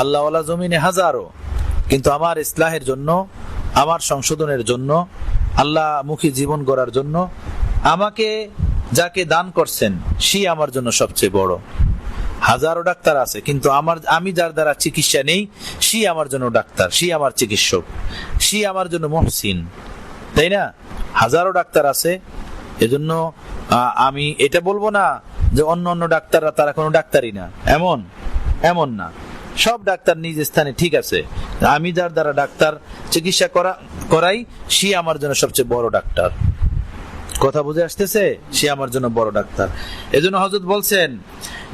আল্লাহওয়ালা জমিনে হাজারো। কিন্তু আমার ইসলাহের জন্য, আমার সংশোধনের জন্য আল্লাহ মুখী জীবন গড়ার জন্য আমাকে যাকে দান করছেন, সে আমার জন্য সবচেয়ে বড়। হাজারো ডাক্তার আছে, কিন্তু আমার, আমি যার দ্বারা চিকিৎসা নেই, সে আমার জন্য ডাক্তার, সে আমার চিকিৎসক, সে আমার জন্য মহসিন। তাই না? হাজারো ডাক্তার আছে, এজন্য আমি এটা বলব না যে অন্য অন্য ডাক্তাররা তারা কোনো ডাক্তারই না। এমন এমন না। সব ডাক্তার নিজ স্থানে ঠিক আছে আমি যার দ্বারা ডাক্তার চিকিৎসা করা করাই সে আমার জন্য সবচেয়ে বড় ডাক্তার কথা বুঝে আসতেছে সে আমার জন্য বড় ডাক্তার এজন্য হজরত বলছেন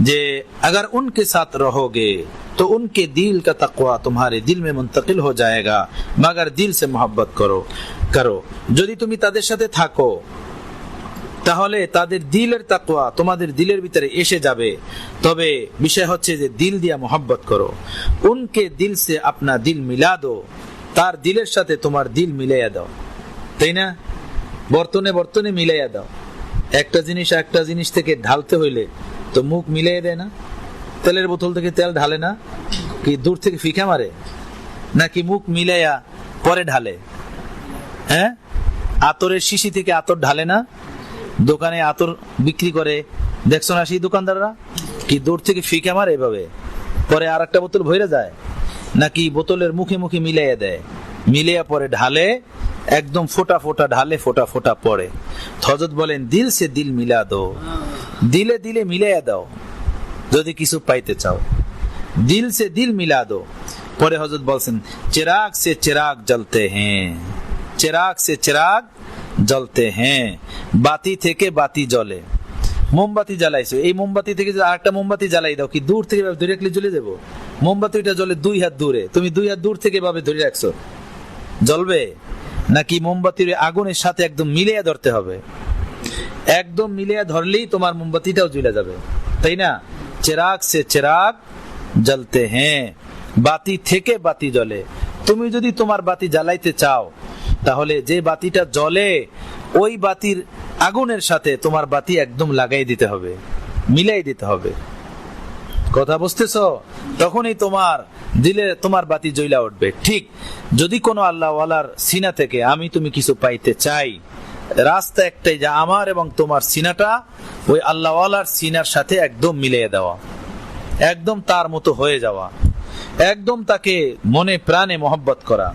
যে अगर उनके साथ रहोगे तो उनके दिल का तकवा तुम्हारे दिल में मुंतकिल हो जाएगा मगर दिल से मोहब्बत करो करो যদি তুমি তাদের সাথে থাকো তাহলে তাদের দিলের তাকওয়া তোমাদের দিলের ভিতরে এসে যাবে। তবে বিষয় হচ্ছে যে দিল দিয়া মোহাব্বত করো। উনকে দিল সে আপনা দিল মিলা দো, তার দিলের সাথে তোমার দিল মিলাইয়া দাও। তাই না? বর্তনে বর্তনে মিলাইয়া দাও। একটা জিনিস একটা জিনিস থেকে ঢালতে হইলে তো মুখ মিলাইয়া দেয় না। তেলের বোতল থেকে তেল ঢালে না? কি দূর থেকে ফিকা মারে? নাকি মুখ মিলাইয়া পরে ঢালে? হ্যাঁ? আতরের শিশি থেকে আতর ঢালে না? দোকানে আতর বিক্রি করে। দেখছ না সেই দোকানদাররা? কি দূর থেকে ফিকে মারে এভাবে? পরে আর একটা বোতল ভরে যায়। নাকি বোতলের মুখে মুখে মিলাইয়া দেয়। মিলাইয়া পরে ঢালে, একদম ফোটা ফোটা ঢালে, ফোটা ফোটা পড়ে হজরত বলেন, দিল সে দিল মিলা দো। দিলে দিলে মিলাইয়া দাও। যদি কিছু পাইতে চাও। দিল সে দিল মিলা দো। পরে হজরত বলছেন, চিরাগ সে চিরাগ জ্বলতে হ্যাঁ। চিরাগ সে চিরাগ জ্বলতে হ্যাঁ। বাতি থেকে বাতি জ্বলে। মোমবাতি জ্বালাইছো। এই মোমবাতি থেকে যদি আরেকটা মোমবাতি জ্বালাই দাও, কি দূর থেকে ডিরেক্টলি জ্বলে দেবো মোমবাতিটা জ্বলে দুই হাত দূরে। তুমি দুই হাত দূর থেকে ভাবে ধরে রাখছো। জ্বলবে? নাকি মোমবাতির আগুনের সাথে একদম মিলিয়ে ধরতে হবে? একদম মিলিয়ে ধরলেই তোমার মোমবাতিটাও জ্বলে যাবে। তাই না? চেরাগ সে চেরাগ জ্বলতে হ্যাঁ। বাতি থেকে বাতি জ্বলে। তুমি যদি তোমার বাতি জ্বালাইতে চাও তাহলে যে বাতিটা জ্বলে, ওই বাতির আগুনের সাথে তোমার বাতি একদম লাগাই দিতে হবে, মিলাই দিতে হবে। কথা বুঝতেছ? তখনই তোমার দিলে তোমার বাতি জ্বলা উঠবে। ঠিক, যদি কোনো আল্লাহওয়ালার সিনা থেকে আমি তুমি কিছু পাইতে চাই, রাস্তা একটাই যা আমার এবং তোমার সিনাটা, ওই আল্লাহওয়ালার সিনার সাথে একদম মিলিয়ে দেওয়া। একদম তার মতো হয়ে যাওয়া। একদম তাকে মনে প্রাণে মোহব্বত করা।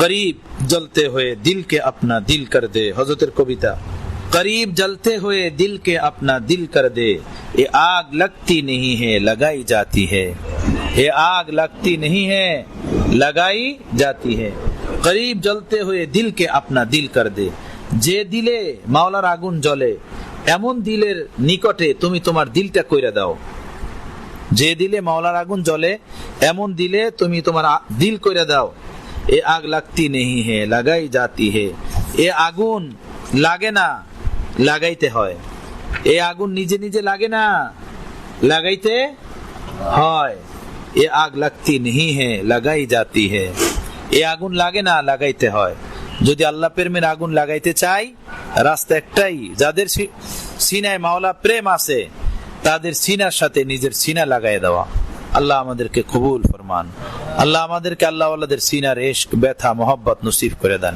করিব জ্বলতে হয়ে দিলকে আপনা দিল কর দে হজরতের কবিতা करीब जलते हुए दिल के अपना दिल कर दे ये आग लगती नहीं है लगाई जाती है ये आग लगती नहीं है लगाई जाती है करीब जलते हुए दिल के अपना दिल कर दे যে দিলে মাওলার আগুন জ্বলে এমন দিলের নিকটে তুমি তোমার দিলটা কইরা দাও যে দিলে মাওলার আগুন জ্বলে এমন দিলে তুমি তোমার আ- দিল কইরা দাও এ আগ লাগতি নেহি হে, লাগাই জাতি হে। এ আগুন লাগে না, লাগাইতে হয়। এ আগুন নিজে নিজে লাগে না, লাগাইতে হয়। এ আগ লাগতি নেহি হে, লাগাই জাতি হে। এ আগুন লাগে না, লাগাইতে হয়। যদি আল্লাহ প্রেমের আগুন লাগাইতে চাই, রাস্তা একটাই, যাদের সিনায় মাওলা প্রেম আছে, তাদের সিনার সাথে নিজের সিনা লাগাই দেওয়া। আল্লাহ আমাদেরকে কবুল ফরমান। আল্লাহ আমাদেরকে আল্লাহ আল্লাহদের সিনার এশক ব্যথা মোহব্বত নসিব করে দেন।